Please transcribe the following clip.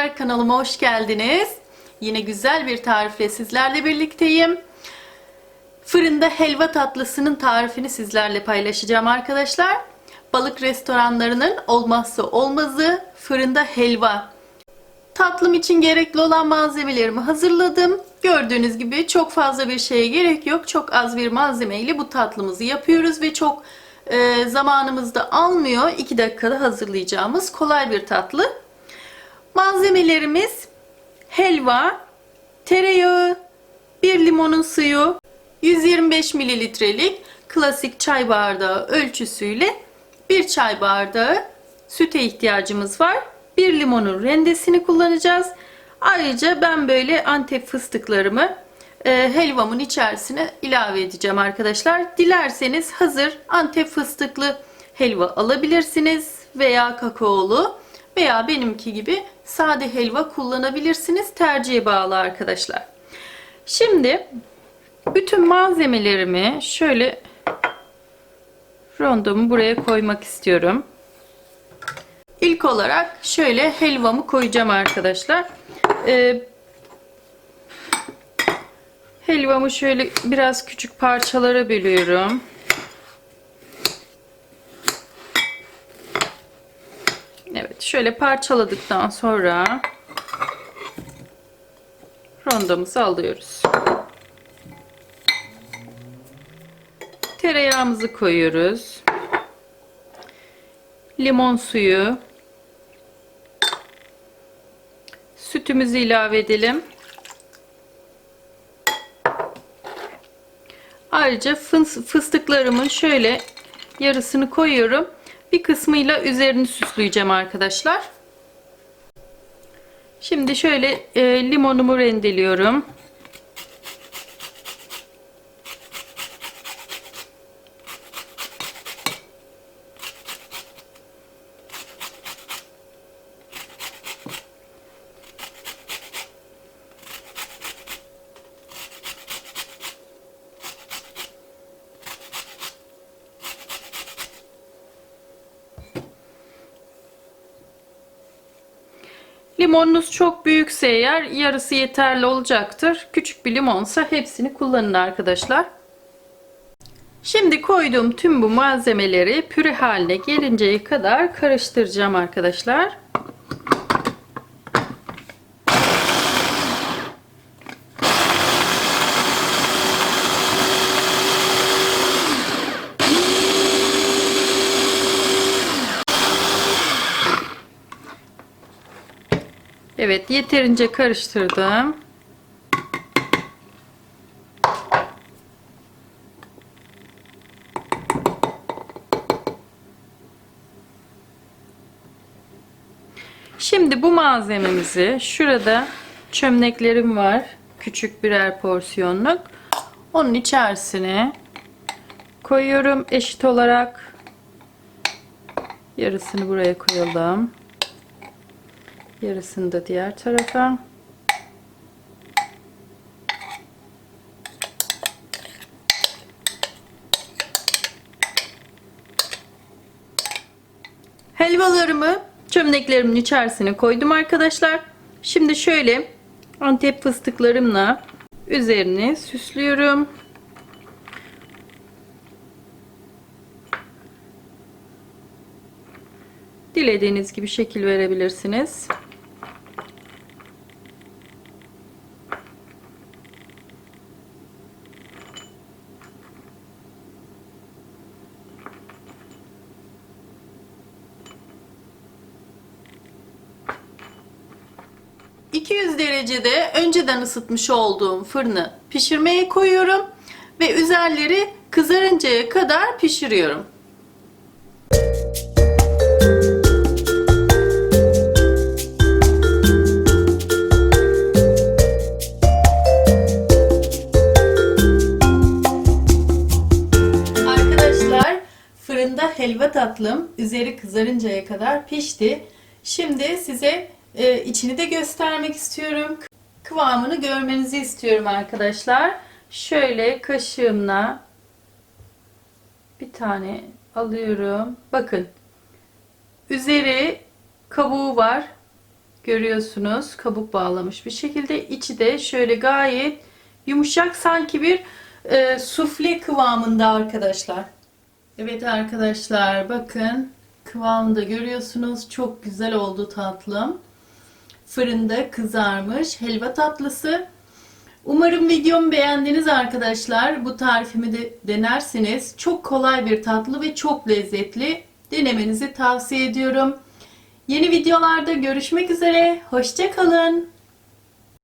Arkadaşlar kanalıma hoş geldiniz. Yine güzel bir tarifle sizlerle birlikteyim. Fırında helva tatlısının tarifini sizlerle paylaşacağım arkadaşlar. Balık restoranlarının olmazsa olmazı fırında helva. Tatlım için gerekli olan malzemelerimi hazırladım. Gördüğünüz gibi çok fazla bir şeye gerek yok. Çok az bir malzemeyle bu tatlımızı yapıyoruz ve çok e, zamanımız almıyor. 2 dakikada hazırlayacağımız kolay bir tatlı. Malzemelerimiz helva, tereyağı, bir limonun suyu, 125 mililitrelik klasik çay bardağı ölçüsüyle bir çay bardağı süte ihtiyacımız var. Bir limonun rendesini kullanacağız. Ayrıca ben böyle antep fıstıklarımı e, helvamın içerisine ilave edeceğim arkadaşlar. Dilerseniz hazır antep fıstıklı helva alabilirsiniz veya kakaolu veya benimki gibi sade helva kullanabilirsiniz. Tercihe bağlı arkadaşlar. Şimdi bütün malzemelerimi şöyle rondomu buraya koymak istiyorum. İlk olarak şöyle helvamı koyacağım arkadaşlar. Ee, helvamı şöyle biraz küçük parçalara bölüyorum. Evet şöyle parçaladıktan sonra rondomuzu alıyoruz. Tereyağımızı koyuyoruz. Limon suyu. Sütümüzü ilave edelim. Ayrıca fıstıklarımın şöyle yarısını koyuyorum. Bir kısmıyla üzerini süsleyeceğim arkadaşlar. Şimdi şöyle e, limonumu rendeliyorum. Limonunuz çok büyükse eğer yarısı yeterli olacaktır. Küçük bir limonsa hepsini kullanın arkadaşlar. Şimdi koyduğum tüm bu malzemeleri püre haline gelinceye kadar karıştıracağım arkadaşlar. Evet yeterince karıştırdım. Şimdi bu malzememizi şurada çömleklerim var. Küçük birer porsiyonluk. Onun içerisine koyuyorum eşit olarak. Yarısını buraya koyalım. Yarısını da diğer tarafa. Helvalarımı çömleklerimin içerisine koydum arkadaşlar. Şimdi şöyle antep fıstıklarımla üzerini süslüyorum. Dilediğiniz gibi şekil verebilirsiniz. ...200 derecede önceden ısıtmış olduğum fırını pişirmeye koyuyorum... ...ve üzerleri kızarıncaya kadar pişiriyorum. Fırında helva tatlım üzeri kızarıncaya kadar pişti. Şimdi size e, içini de göstermek istiyorum. Kıvamını görmenizi istiyorum arkadaşlar. Şöyle kaşığımla bir tane alıyorum. Bakın. Üzeri kabuğu var. Görüyorsunuz kabuk bağlamış bir şekilde. içi de şöyle gayet yumuşak sanki bir e, sufle kıvamında arkadaşlar. Evet arkadaşlar bakın kıvamını da görüyorsunuz. Çok güzel oldu tatlım. Fırında kızarmış helva tatlısı. Umarım videomu beğendiniz arkadaşlar. Bu tarifimi de denersiniz. Çok kolay bir tatlı ve çok lezzetli. Denemenizi tavsiye ediyorum. Yeni videolarda görüşmek üzere. Hoşçakalın.